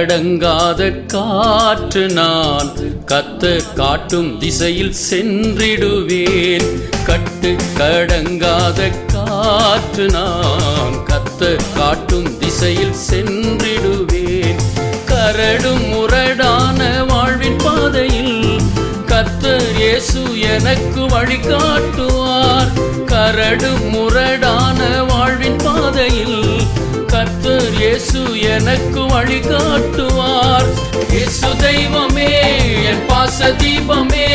அடங்காத காற்று நான் கத்த காட்டும் திசையில் சென்றிடுவேன். கட்டு கடங்காத காற்று நான் கத்த காட்டும் திசையில் சென்றிடுவேன். கரடும் முரடான வாழ்வின் பாதையில் கத்தர் இயேசு எனக்கு வழிகாட்டுவார் கரடு முரடான வாழ்வின் பாதையில் கத்தர் இயேசு எனக்கு வழிகாட்டுவார் இயேசு தெய்வமே என் பாச தீபமே.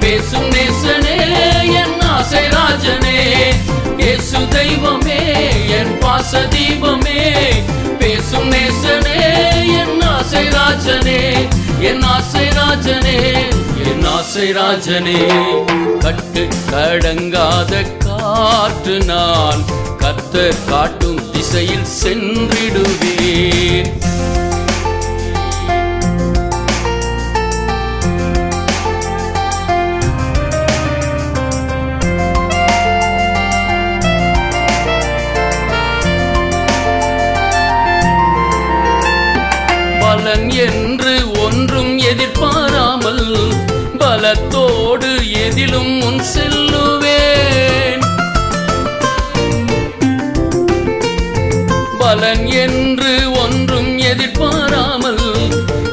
பேசும் நேசனே என் ஆசை ராஜனே. இயேசு தெய்வமே என் பாச தீபமே. பேசும் நேசனே என் ஆசை ராஜனே. என் ஆசை ராஜனே என் ஆசை ராஜனே. கட்டு கடங்காத காற்று நான் கத்தர் காட்டும் திசையில் சென்றிடுவேன். பலன் என்று ஒன்றும் எதிர்பாராமல் பலத்தோடு எதிலும் முன் செல்லுவேன் பலன் என்று ஒன்றும் எதிர்பாராமல்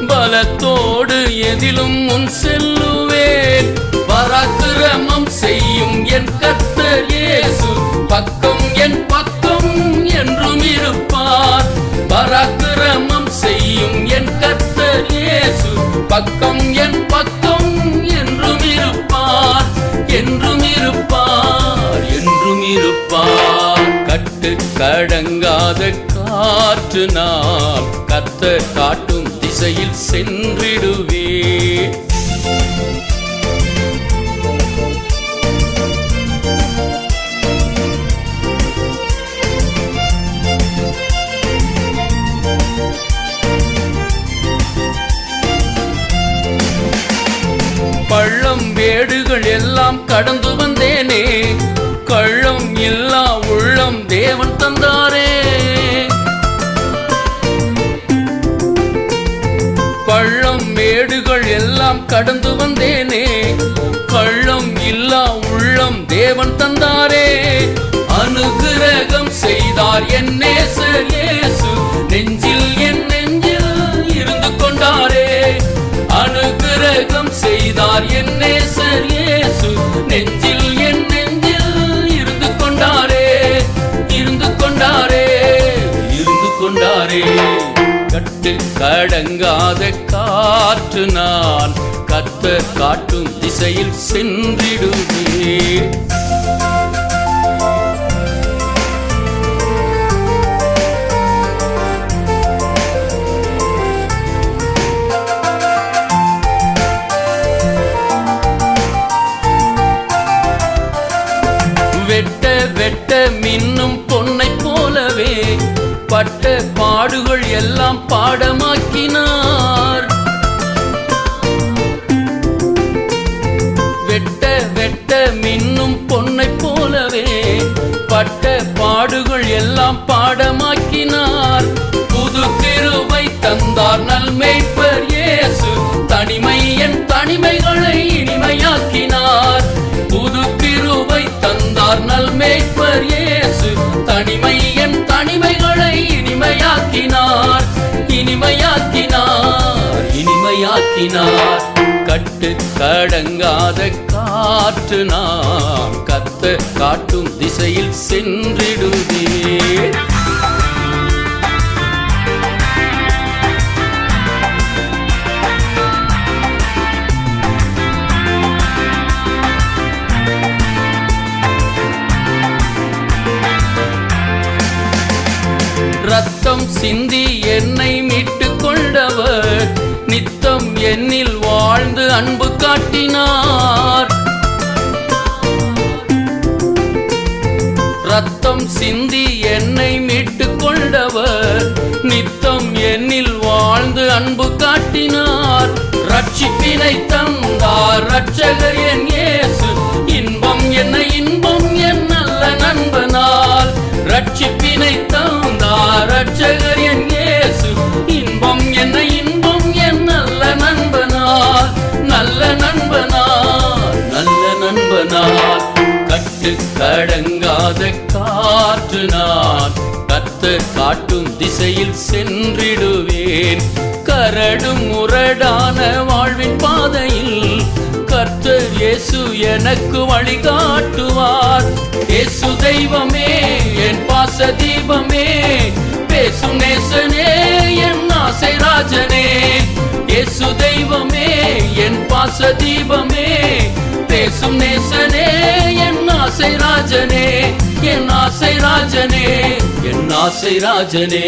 பலத்தோடு எதிலும் முன் செல்லுவேன். பராக்கிரமம் செய்யும் என் கத்தர் இயேசு. பக்கம் என் பக்கம் என்றும் இருப்பார். பராக்கிரமம் செய்யும் என் கத்தர் இயேசு. பக்கம் என் பக்கம் என்றும் இருப்பார். என்றும் இருப்பார் என்றும் இருப்பார். கட்டு கடங்காத மாற்று நான் கத்த காட்டும் திசையில் சென்றிடுவே. பள்ளம் வேடுகள் எல்லாம் கடந்து வந்தேனே. கள்ளம் எல்லா உள்ளம் தேவன் தந்தாரே. கடந்து வந்தேனே. கள்ளம் இல்லா உள்ளம் தேவன் தந்தாரே. அனுகிரகம் செய்தார் என் நேசர் நெஞ்சில் என் நெஞ்சில் இருந்து கொண்டாரே. அனுகிரகம் செய்தார் என் நேசர் நெஞ்சில் விட்டு கடங்காத காற்று நான். கத்த காட்டும் திசையில் சென்றிடுவேன் எல்லாம் பாடமாக்கினார். வெட்ட வெட்ட மின்னும் பொன்னை போலவே பட்ட பாடுகள் எல்லாம் பாடமாக்கினார். புது கிருபை தந்தார் நல்மேய்ப்பர் இயேசு. தனிமை என் தனிமைகளை இனிமையாக்கினார். புது கிருபை தந்தார் நல்மேய்ப்பர் இயேசு. தனிமை என் தனிமைகளை இனிமையாக்கினார் இனிமையாக்கினார். இனிமையாக்கினார் கட்டு கடங்காத காற்று நாம் கத்த காட்டும் திசையில் சென்றிடுவேன் ரத்தம் சிந்தி என்னில் வாழ்ந்து அன்பு காட்டினார். ரத்தம் சிந்தி என்னை மீட்டுக் கொண்டவர். நித்தம் என்னில் வாழ்ந்து அன்பு காட்டினார். ரட்சிப்பினை தந்தார் ரட்சகர் என் ஏ கட்டு கடங்காத காற்று நான். கர்த்தர் காட்டும் திசையில் சென்றிடுவேன். கரடும் முரடான வாழ்வின் பாதையில் கர்த்தர் இயேசு எனக்கு வழிகாட்டுவார். இயேசு தெய்வமே என் பாச தீபமே பேசும் நேசனே என் ஆசை ராஜனே. இயேசு தெய்வமே என் பாச தீபமே பேசும் நேசனே. ராஜனே என் ஆசை ராஜனே.